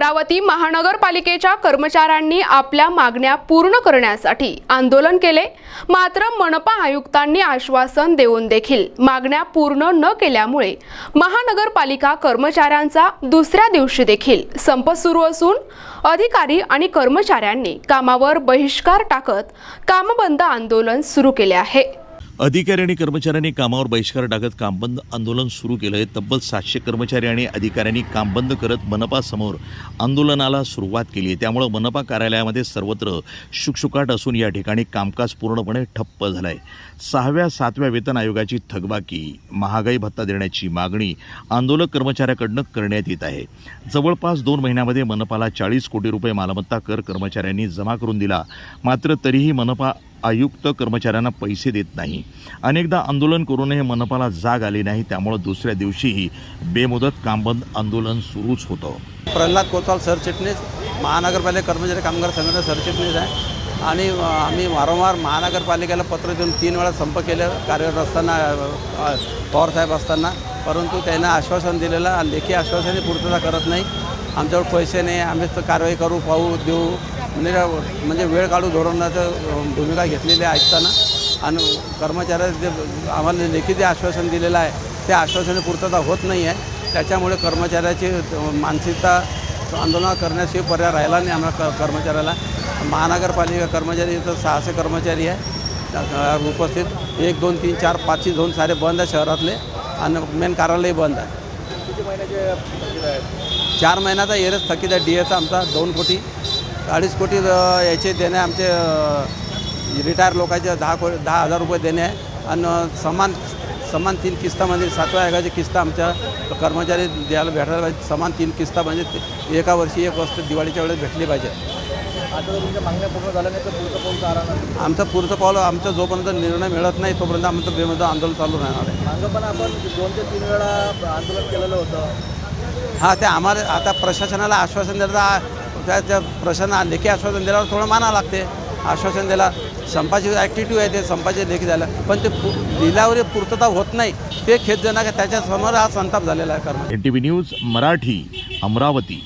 अमरावती महानगरपालिकेच्या कर्मचाऱ्यांनी आपल्या मागण्या पूर्ण करण्यासाठी आंदोलन केले. मात्र मनपा आयुक्तांनी आश्वासन देऊन देखील मागण्या पूर्ण न केल्यामुळे महानगरपालिका कर्मचाऱ्यांचा दुसऱ्या दिवशी देखील संप सुरू असून अधिकारी आणि कर्मचाऱ्यांनी कामावर बहिष्कार टाकत कामबंद आंदोलन सुरू केले आहे. अधिकारी आणि कर्मचाऱ्यांनी कामावर बहिष्कार टाकत कामबंद आंदोलन सुरू केलं आहे. तब्बल सातशे कर्मचारी आणि अधिकाऱ्यांनी काम बंद करत मनपासमोर आंदोलनाला सुरुवात केली आहे. त्यामुळं मनपा कार्यालयामध्ये सर्वत्र शुकशुकाट असून या ठिकाणी कामकाज पूर्णपणे ठप्प झालं आहे सहाव्या सातव्या वेतन आयोगाची थकबाकी महागाई भत्ता देण्याची मागणी आंदोलक कर्मचाऱ्याकडनं करण्यात येत आहे. जवळपास दोन महिन्यामध्ये मनपाला चाळीस कोटी रुपये मालमत्ता कर कर्मचाऱ्यांनी जमा करून दिला. मात्र तरीही मनपा आयुक्त कर्मचाऱ्यांना पैसे देत नाही. अनेकदा आंदोलन करूनही मनपाला जाग आली नाही त्यामुळं दुसऱ्या दिवशीही बेमुदत कामबंद आंदोलन सुरूच होतं. प्रल्हाद कोचाल सरचिटणीस महानगरपालिका कर्मचारी कामगार संघटना सरचिटणीस आहे. आणि आम्ही वारंवार महानगरपालिकेला पत्र देऊन तीन वेळा संप केलं कार्यरत असताना पवारसाहेब असताना. परंतु त्यांना आश्वासन दिलेलं लेखी आश्वासनही पूर्तता करत नाही. आमच्यावर पैसे नाही आम्ही तर कारवाई करू पाहू देऊ. म्हणजे म्हणजे वेळ काढू धोरणाचं भूमिका घेतलेली ऐकताना. आणि कर्मचाऱ्याचे जे आम्हाला लेखी जे आश्वासन दिलेलं आहे त्या आश्वासने पूर्तता होत नाही आहे. त्याच्यामुळे कर्मचाऱ्याची मानसिकता आंदोलन करण्याशिवाय पर्याय राहिला नाही आम्हाला क कर्मचाऱ्याला. महानगरपालिका कर्मचारी इथं सहाशे कर्मचारी आहे. उपस्थित. एक दोन तीन चार पाचही झोन सारे बंद आहे शहरातले. आणि मेन कार्यालय बंद आहे. चार महिन्याचा एरच थकीत आहे. डी एचा आमचा दोन कोटी. अडीच कोटी याचे देणे आमचे रिटायर लोकांचे दहा को दहा हजार रुपये देणे. आहे आणि समान समान तीन किस्तामध्ये सातव्या आयोगाची किस्त आमच्या कर्मचारी द्यायला भेटायला पाहिजे. समान तीन किस्ता म्हणजे एका वर्षी एक वस्तू दिवाळीच्या वेळेस भेटली पाहिजे. आता जर तुमच्या मागण्या पूर्ण झाल्या नाही तर पुढचं पाऊल आमचं पुढचं पाऊल आमचा जोपर्यंत निर्णय मिळत नाही तोपर्यंत आमचं आंदोलन चालू राहणार आहे. मागं पण आपण दोन ते तीन वेळा आंदोलन केलेलं होतं. हा ते आम्हाला आता प्रशासनाला आश्वासन दिलं तर त्या त्या प्रशासना लेखी आश्वासन दिल्यावर थोडं माना लागते. आश्वासन दिला संपाची ॲक्टिव्हिटी आहे ते संपाचे लेखी झालं. पण ते पु लिलावरी पूर्तता होत नाही. ते खेद जनक त्याच्यासमोर हा संताप झालेला आहे कारण N T V news Marathi Amravati.